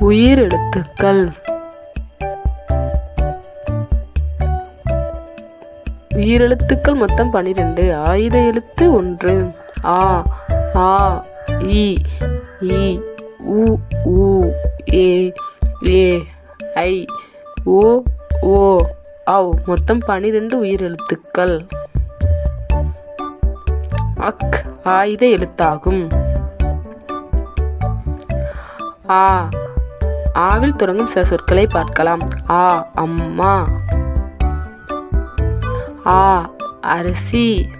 உயிர் எழுத்துக்கள் உயிரெழுத்துக்கள் மொத்தம் பனிரெண்டு. ஆயுத எழுத்து ஒன்று. ஆ ஆ இ இ உ உ ஏ ஏ ஐ ஓ ஓ அவ் மொத்தம் பனிரெண்டு உயிரெழுத்துக்கள். அக் ஆயுத எழுத்தாகும். ஆ ஆவில் தொடங்கும் சில சொற்களை பார்க்கலாம். ஆ அம்மா. ஆ அரிசி.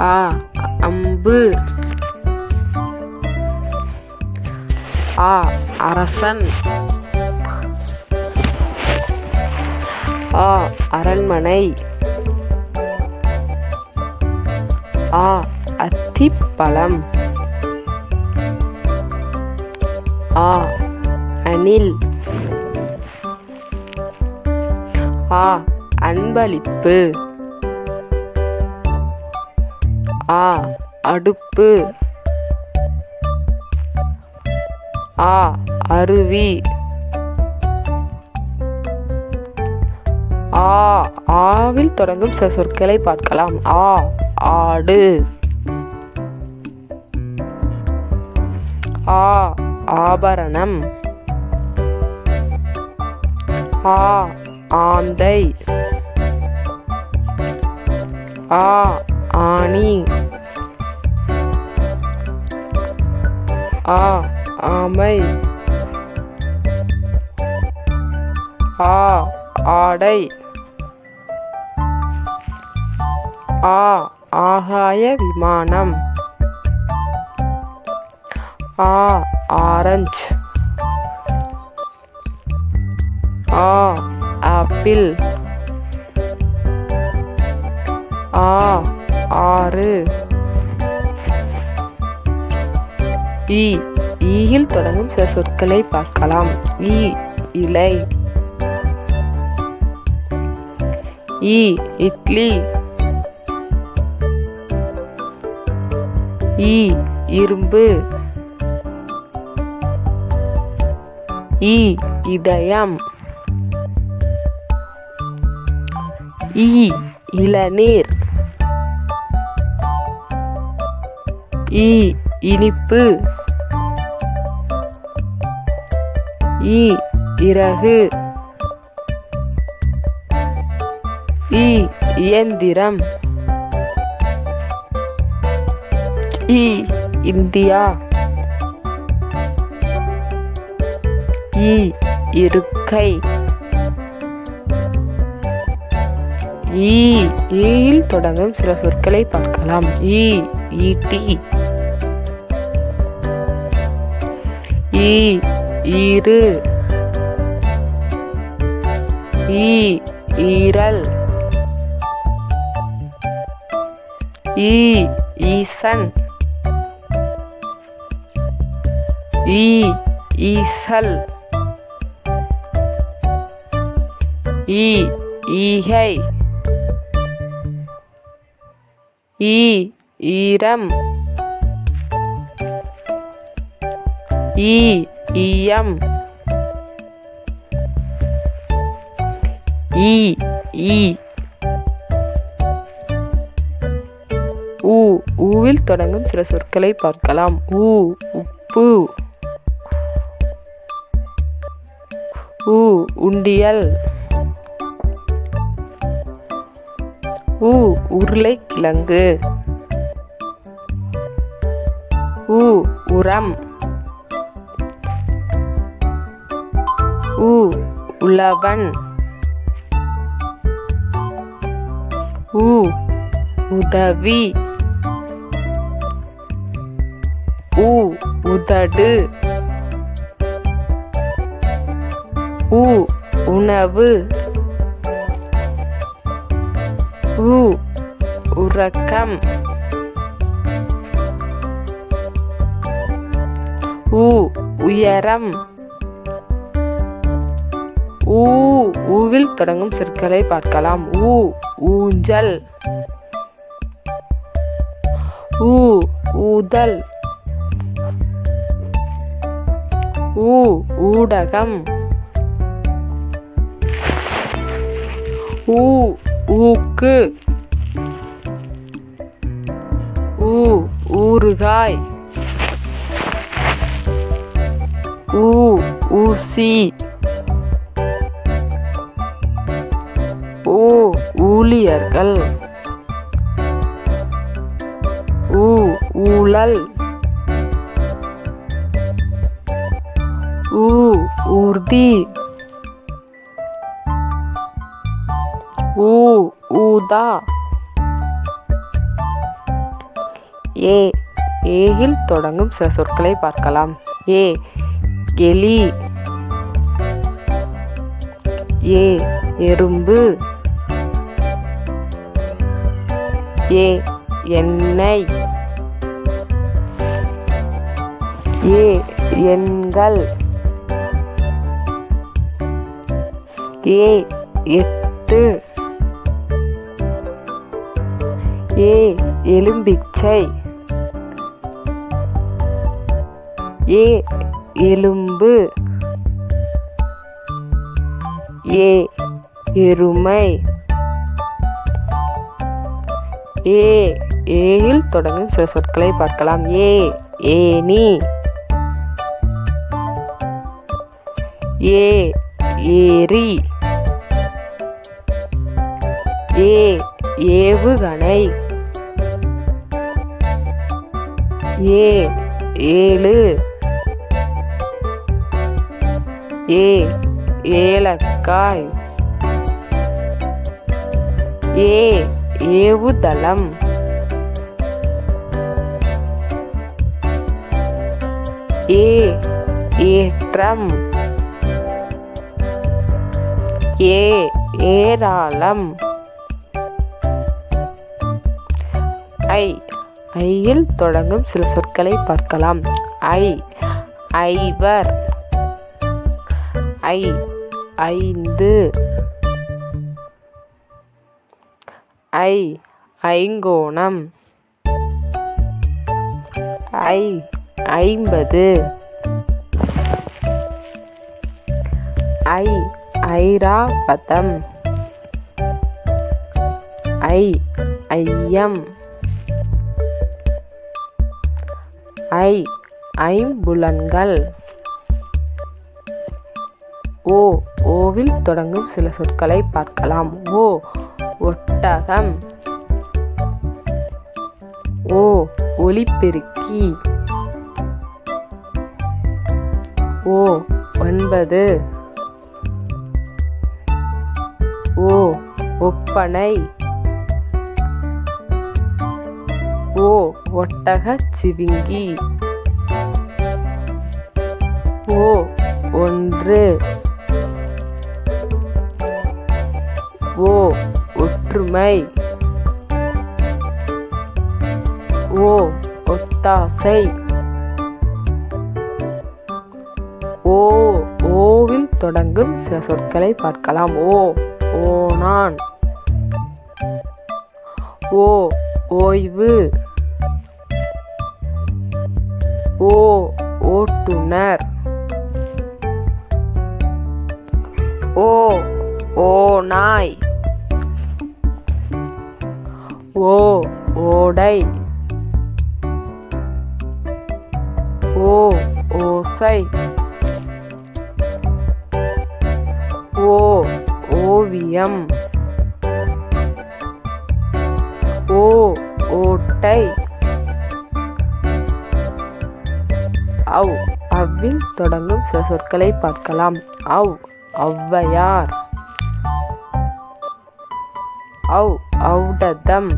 ஆ அம்பு. ஆ அரசன். ஆ அரண்மனை. ஆ அத்திப்பழம். ஆ அணில் ஆ அன்பளிப்பு ஆ அடுப்பு ஆ அருவி ஆ ஆவில் தொடங்கும் சில சொற்களை பார்க்கலாம் ஆ ஆடு ஆபரணம். ஆ ஆந்தை. ஆ ஆணி. ஆ ஆமை. ஆ ஆடை. ஆ ஆகாய விமானம். ஆ ஆரஞ்சு. ஆ ஆப்பிள். ஆ ஆறு. ஈ ஈயில் தொடங்கும் சில சொற்களை பார்க்கலாம். ஈ இலை. ஈ இட்லி. ஈ இரும்பு. ஈ இதயம். ஈ இளநீர். ஈ இனிப்பு. ஈ இறகு. ஈ இயந்திரம். ஈ இந்தியா. ஈ இருக்கை ஈ ஈயில் தொடங்கும் சில சொற்களை பார்க்கலாம். ஈ ஈட்டி. ஈ ஈரு ஈ ஈரல். ஈ ஈசன். ஈ ஈசல். ஈ ஈகை. ஈ ஈரம். ஈ ஈயம். ஈ ஈ. ஊ ஊவில் தொடங்கும் சில சொற்களை பார்க்கலாம். ஊ உப்பு. ஊ உண்டியல். உ உருளைக்கிழங்கு. ஊ உரம். ஊ உழவன். ஊ உதவி. ஊ உதடு. ஊ உணவு. உ உறக்கம் உ உயரம் ஊ ஊவில் தொடங்கும் சொற்களை பார்க்கலாம். ஊ ஊஞ்சல் ஊ ஊதல் ஊ ஊடகம் ஊ ஊக்கு. ஊ ஊறுகாய். ஊ ஊசி. ஊ ஊழியர்கள். ஊ ஊழல். ஊ ஊர்தி. ஊதா. ஏ ஏயில் தொடங்கும் சில சொற்களை பார்க்கலாம். ஏ எலி. ஏ எறும்பு. ஏ எண்ணெய். ஏ எண்கள். ஏ எட்டு. ஏ எலும்பிச்சை ஏ எலும்பு. ஏ எருமை. ஏ ஏயில் தொடங்கும் சில சொற்களை பார்க்கலாம். ஏ ஏனி ஏ ஏரி. ஏ ஏவுகணை. ஏ ஏழு. ஏ ஏலக்காய். ஏ ஏவுதளம். ஏ ஏற்றம். ஏ ஏராளம். ஐ ஐயில் தொடங்கும் சில சொற்களை பார்க்கலாம். ஐ ஐவர். ஐ ஐந்து. ஐ ஐங்கோணம். ஐ ஐம்பது. ஐ ஐராபதம் ஐ ஐயம். ஐ ஐம்புலன்கள் ஓ ஓவில் தொடங்கும் சில சொற்களை பார்க்கலாம். ஓ ஒட்டகம். ஓ ஒளிப்பெருக்கி ஓ ஒன்பது. ஓ ஒப்பனை. ஓ ஒட்டகச் சிவிங்கி. ஓ ஒன்று. ஓ ஒற்றுமை. ஓ ஒத்தாசை. ஓ ஓவில் தொடங்கும் சில சொற்களை பார்க்கலாம். ஓ ஓ நான் ஓ ஓய்வு. ஓ ஓட்டுனர். ஓ ஓநாய் ஓ ஓடை. ஓ ஓசை. ஓ ஓவியம். ஓ ஓட்டை. அவ் அவ்வில் தொடங்கும் சில சொற்களை பார்க்கலாம். அவ் ஔவையார். அவ் ஔடதம்.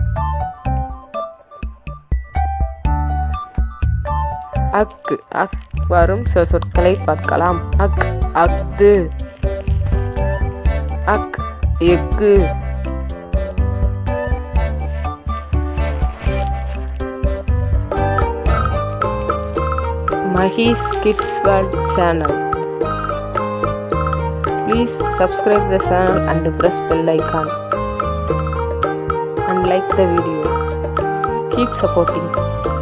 அக்கு அக் வரும் சில சொற்களை பார்க்கலாம். அக் அஃது. அக் எஃகு. Mahi's Kids World channel. Please subscribe the channel and press bell icon and like the video. Keep supporting.